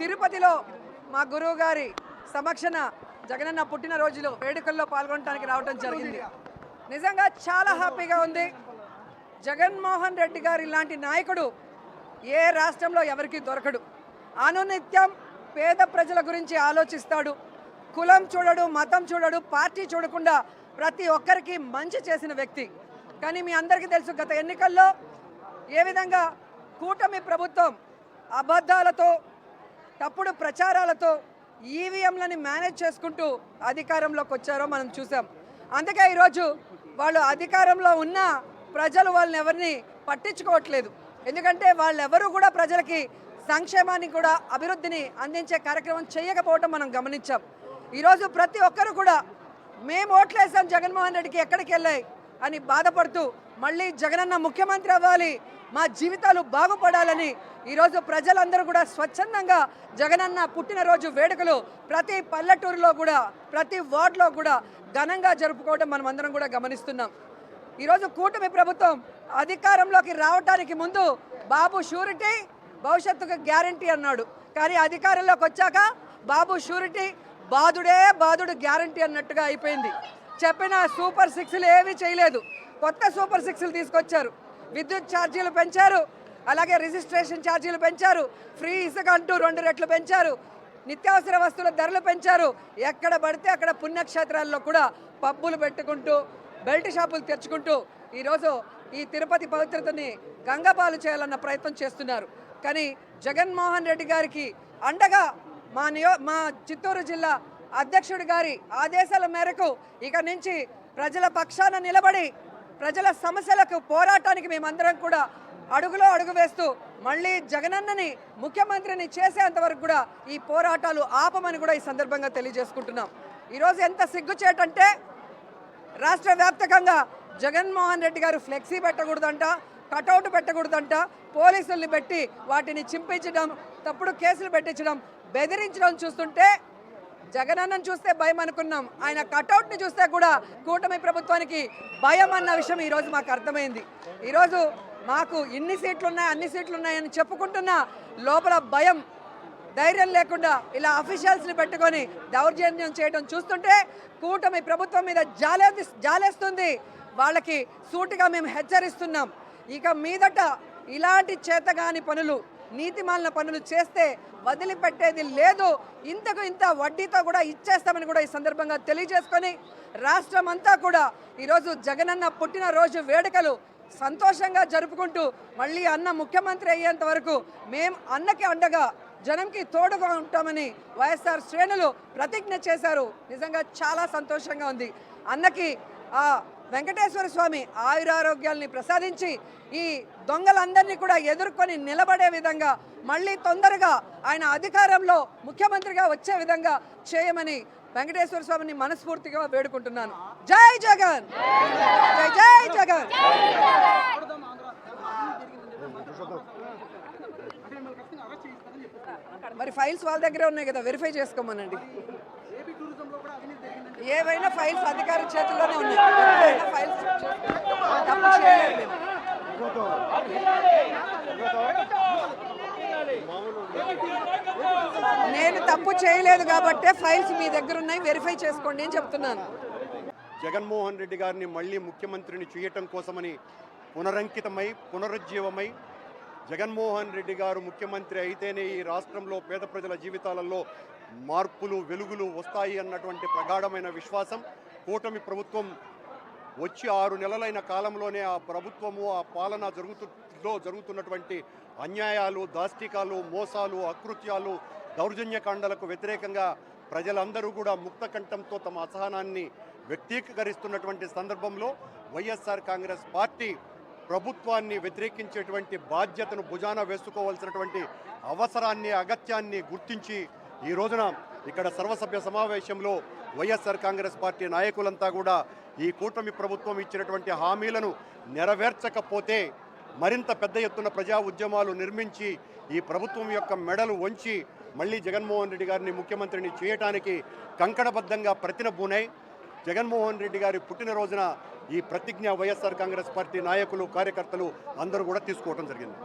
తిరుపతిలో మా గురువు గారి సమక్షన జగనన్న పుట్టినరోజులో వేడుకల్లో పాల్గొనడానికి రావడం జరిగింది. నిజంగా చాలా హ్యాపీగా ఉంది. జగన్మోహన్ రెడ్డి గారు ఇలాంటి నాయకుడు ఏ రాష్ట్రంలో ఎవరికి దొరకడు. అనునిత్యం పేద ప్రజల గురించి ఆలోచిస్తాడు. కులం చూడడు మతం చూడడు పార్టీ చూడకుండా ప్రతి ఒక్కరికి మంచి చేసిన వ్యక్తి. కానీ మీ అందరికీ తెలుసు గత ఎన్నికల్లో ఏ విధంగా కూటమి ప్రభుత్వం అబద్ధాలతో తప్పుడు ప్రచారాలతో ఈవీఎంలని మేనేజ్ చేసుకుంటూ అధికారంలోకి వచ్చారో మనం చూసాం. అందుకే ఈరోజు వాళ్ళు అధికారంలో ఉన్న ప్రజలు వాళ్ళని ఎవరిని పట్టించుకోవట్లేదు. ఎందుకంటే వాళ్ళెవరూ కూడా ప్రజలకి సంక్షేమాన్ని కూడా అభివృద్ధిని అందించే కార్యక్రమం చేయకపోవటం మనం గమనించాం. ఈరోజు ప్రతి ఒక్కరు కూడా మేము ఓట్లేసాం జగన్మోహన్ రెడ్డికి ఎక్కడికి వెళ్ళాయి అని బాధపడుతూ మళ్ళీ జగనన్న ముఖ్యమంత్రి అవ్వాలి మా జీవితాలు బాగుపడాలని ఈరోజు ప్రజలందరూ కూడా స్వచ్ఛందంగా జగనన్న పుట్టినరోజు వేడుకలు ప్రతి పల్లెటూరులో కూడా ప్రతి వార్డులో కూడా ఘనంగా జరుపుకోవడం మనం అందరం కూడా గమనిస్తున్నాం. ఈరోజు కూటమి ప్రభుత్వం అధికారంలోకి రావటానికి ముందు బాబు షూరిటీ భవిష్యత్తుకు గ్యారంటీ అన్నాడు. కానీ అధికారంలోకి వచ్చాక బాబు షూరిటీ బాధుడే బాధుడు గ్యారంటీ అన్నట్టుగా అయిపోయింది. చెప్పిన సూపర్ సిక్స్లు ఏమీ చేయలేదు. కొత్త సూపర్ సిక్స్లు తీసుకొచ్చారు. విద్యుత్ ఛార్జీలు పెంచారు. అలాగే రిజిస్ట్రేషన్ ఛార్జీలు పెంచారు. ఫ్రీ ఇసుక అంటూ రెండు రెట్లు పెంచారు. నిత్యావసర వస్తువుల ధరలు పెంచారు. ఎక్కడ పడితే అక్కడ పుణ్యక్షేత్రాల్లో కూడా పబ్బులు పెట్టుకుంటూ బెల్ట్ షాపులు తెచ్చుకుంటూ ఈరోజు ఈ తిరుపతి పవిత్రతని గంగపాలు చేయాలన్న ప్రయత్నం చేస్తున్నారు. కానీ జగన్మోహన్ రెడ్డి గారికి అండగా మా నియో మా చిత్తూరు జిల్లా అధ్యక్షుడి గారి ఆదేశాల మేరకు ఇక నుంచి ప్రజల పక్షాన నిలబడి ప్రజల సమస్యలకు పోరాటానికి మేమందరం కూడా అడుగులో అడుగు వేస్తూ మళ్ళీ జగనన్నని ముఖ్యమంత్రిని చేసేంత వరకు కూడా ఈ పోరాటాలు ఆపమని కూడా ఈ సందర్భంగా తెలియజేసుకుంటున్నాం. ఈరోజు ఎంత సిగ్గుచేటంటే రాష్ట్ర వ్యాప్తకంగా జగన్మోహన్ రెడ్డి గారు ఫ్లెక్సీ పెట్టకూడదంట కటౌట్ పెట్టకూడదంట పోలీసుల్ని పెట్టి వాటిని చింపించడం తప్పుడు కేసులు పెట్టించడం బెదిరించడం చూస్తుంటే జగనన్నను చూస్తే భయం అనుకున్నాం. ఆయన కటౌట్ని చూస్తే కూడా కూటమి ప్రభుత్వానికి భయం అన్న విషయం ఈరోజు మాకు అర్థమైంది. ఈరోజు మాకు ఇన్ని సీట్లు ఉన్నాయి అన్ని సీట్లు ఉన్నాయని చెప్పుకుంటున్నా లోపల భయం ధైర్యం లేకుండా ఇలా అఫీషియల్స్ని పెట్టుకొని దౌర్జన్యం చేయడం చూస్తుంటే కూటమి ప్రభుత్వం మీద జాలే జాలేస్తుంది. వాళ్ళకి సూటిగా మేము హెచ్చరిస్తున్నాం. ఇక మీదట ఇలాంటి చేతగాని పనులు నీతిమాలిన పనులు చేస్తే వదిలిపెట్టేది లేదు. ఇంతకు ఇంత వడ్డీతో కూడా ఇచ్చేస్తామని కూడా ఈ సందర్భంగా తెలియజేసుకొని రాష్ట్రం అంతా కూడా ఈరోజు జగనన్న పుట్టినరోజు వేడుకలు సంతోషంగా జరుపుకుంటూ మళ్ళీ అన్న ముఖ్యమంత్రి అయ్యేంత వరకు మేం అన్నకి అండగా జనంకి తోడుగా ఉంటామని వైఎస్ఆర్ శ్రేణులు ప్రతిజ్ఞ చేశారు. నిజంగా చాలా సంతోషంగా ఉంది. అన్నకి ఆ వెంకటేశ్వర స్వామి ఆయురారోగ్యాల్ని ప్రసాదించి ఈ దొంగలందరినీ కూడా ఎదుర్కొని నిలబడే విధంగా మళ్ళీ తొందరగా ఆయన అధికారంలో ముఖ్యమంత్రిగా వచ్చే విధంగా చేయమని వెంకటేశ్వర స్వామిని మనస్ఫూర్తిగా వేడుకుంటున్నాను. జై జగన్! జై జై జగన్! మరి ఫైల్స్ వాళ్ళ దగ్గరే ఉన్నాయి కదా వెరిఫై చేసుకోమనండి. ఏవైనా ఫైల్స్ అధికారి చేతుల్లోనే ఉన్నాయి ఏవైనా ఫైల్స్ తప్పు చేయలేదు మేము. నేను తప్పు చేయలేదు కాబట్టే ఫైల్స్ మీ దగ్గర ఉన్నాయి వెరిఫై చేసుకోండి అని చెప్తున్నాను. జగన్మోహన్ రెడ్డి గారిని మళ్ళీ ముఖ్యమంత్రిని చేయటం కోసమని పునరంకితమై పునరుజ్జీవమై జగన్మోహన్ రెడ్డి గారు ముఖ్యమంత్రి అయితేనే ఈ రాష్ట్రంలో పేద ప్రజల జీవితాలలో మార్పులు వెలుగులు వస్తాయి అన్నటువంటి ప్రగాఢమైన విశ్వాసం. కూటమి ప్రభుత్వం వచ్చి ఆరు నెలలైన కాలంలోనే ఆ ప్రభుత్వము ఆ పాలన జరుగుతులో జరుగుతున్నటువంటి అన్యాయాలు దాష్టికాలు మోసాలు అకృత్యాలు దౌర్జన్యకాండలకు వ్యతిరేకంగా ప్రజలందరూ కూడా ముక్త కంఠంతో తమ అసహనాన్ని వ్యక్తీకరిస్తున్నటువంటి సందర్భంలో వైఎస్ఆర్ కాంగ్రెస్ పార్టీ ప్రభుత్వాన్ని వ్యతిరేకించేటువంటి బాధ్యతను భుజాన వేసుకోవాల్సినటువంటి అవసరాన్ని అగత్యాన్ని గుర్తించి ఈ రోజున ఇక్కడ సర్వసభ్య సమావేశంలో వైఎస్ఆర్ కాంగ్రెస్ పార్టీ నాయకులంతా కూడా ఈ కూటమి ప్రభుత్వం ఇచ్చినటువంటి హామీలను నెరవేర్చకపోతే మరింత పెద్ద ఎత్తున ప్రజా ఉద్యమాలు నిర్మించి ఈ ప్రభుత్వం యొక్క మెడలు వంచి మళ్ళీ జగన్మోహన్ రెడ్డి గారిని ముఖ్యమంత్రిని చేయటానికి కంకణబద్ధంగా ప్రతినబూనై జగన్మోహన్ రెడ్డి గారి పుట్టినరోజున ఈ ప్రతిజ్ఞ వైఎస్ఆర్ కాంగ్రెస్ పార్టీ నాయకులు కార్యకర్తలు అందరూ కూడా తీసుకోవడం జరిగింది.